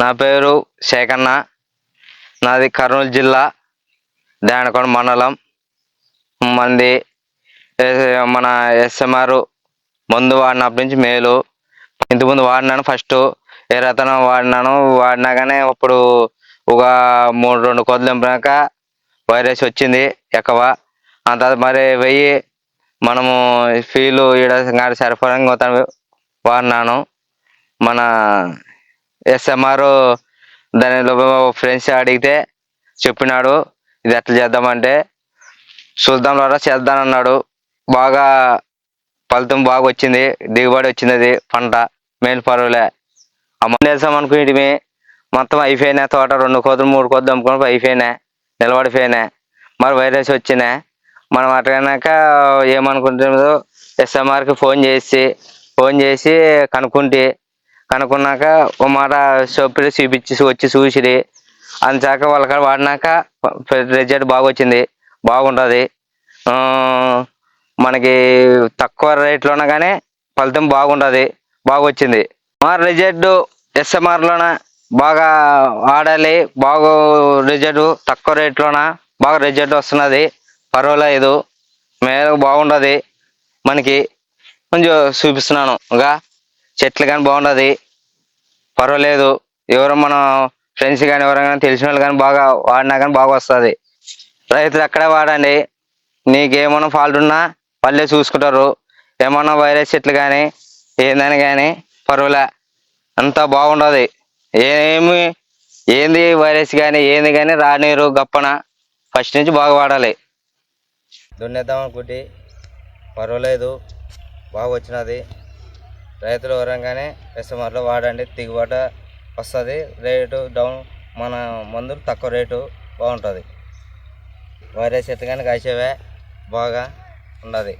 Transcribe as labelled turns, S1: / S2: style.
S1: నా పేరు శేఖన్న. నాది కర్నూలు జిల్లా దానకొండ మండలం. మంది మన ఎస్ఎంఆర్ మందు వాడినప్పటి నుంచి మేలు. ఇంతకుముందు వాడినాను ఫస్ట్. ఏ రతనం వాడినాను. వాడినా కానీ ఇప్పుడు ఒక మూడు రెండు కోతలు నింపినాక వైరస్ వచ్చింది ఎక్కువ. అంత మరి వెయ్యి మనము ఫీలు ఈడ గాడి సరిపడంగా వాడినాను. మన ఎస్ఎంఆర్ దానిలో ఫ్రెండ్స్ అడిగితే చెప్పినాడు ఇది ఎట్లా చేద్దామంటే చూద్దాం రా చేద్దాం అన్నాడు. బాగా ఫలితం బాగా వచ్చింది దిగుబడి వచ్చింది అది పంట మేలు పర్వాలే. అమౌంట్ వేసాం మొత్తం అయిపోయినాయి తోట రెండు కోతులు మూడు కోతులు అమ్ముకుని అయిపోయినాయి నిలబడిపోయినాయి మరి వైరస్ వచ్చినాయి మనం అట్లయినాక ఏమనుకుంటుందో ఎస్ఎంఆర్కి ఫోన్ చేసి ఫోన్ చేసి కనుక్కుంటే కనుక్కున్నాక ఓ మాట చెప్పి చూపించి వచ్చి చూసిరి. అంచాక వాళ్ళకాడ వాడినాక రిజల్ట్ బాగా వచ్చింది బాగుంటుంది. మనకి తక్కువ రేట్లోనే కానీ ఫలితం బాగుంటుంది. బాగా వచ్చింది మా రిజల్ట్ ఎస్ఎంఆర్లోన బాగా ఆడాలి. బాగా రిజల్ట్ తక్కువ రేట్లోన బాగా రిజల్ట్ వస్తున్నది. పర్వాలేదు. మేరకు బాగుంటుంది. మనకి కొంచెం చూపిస్తున్నాను. ఇంకా చెట్లు కానీ బాగున్నది పర్వాలేదు. ఎవరో మన ఫ్రెండ్స్ కానీ ఎవరైనా తెలిసిన వాళ్ళు కానీ బాగా వాడినా కానీ బాగా వస్తుంది. రైతులు అక్కడే వాడండి. నీకేమన్నా ఫాల్ట్ ఉన్నా వాళ్ళే చూసుకుంటారు. ఏమన్నా వైరస్ చెట్లు కానీ ఏందని కానీ పర్వాలే. అంతా బాగుండదు. ఏమి ఏంది వైరస్ కానీ ఏంది కానీ రానీరు గప్పన. ఫస్ట్ నుంచి బాగా వాడాలి. దున్నేద్దాం అనుకుంటే. పర్వాలేదు. బాగా వచ్చినది. రైతులు వరంగానే కస్టమర్లు వాడండి దిగుబాటు వస్తుంది రేటు డౌన్ మన మందులు తక్కువ రేటు బాగుంటుంది. వైరస్ చెట్టు కానీ కాసేవే బాగా ఉన్నది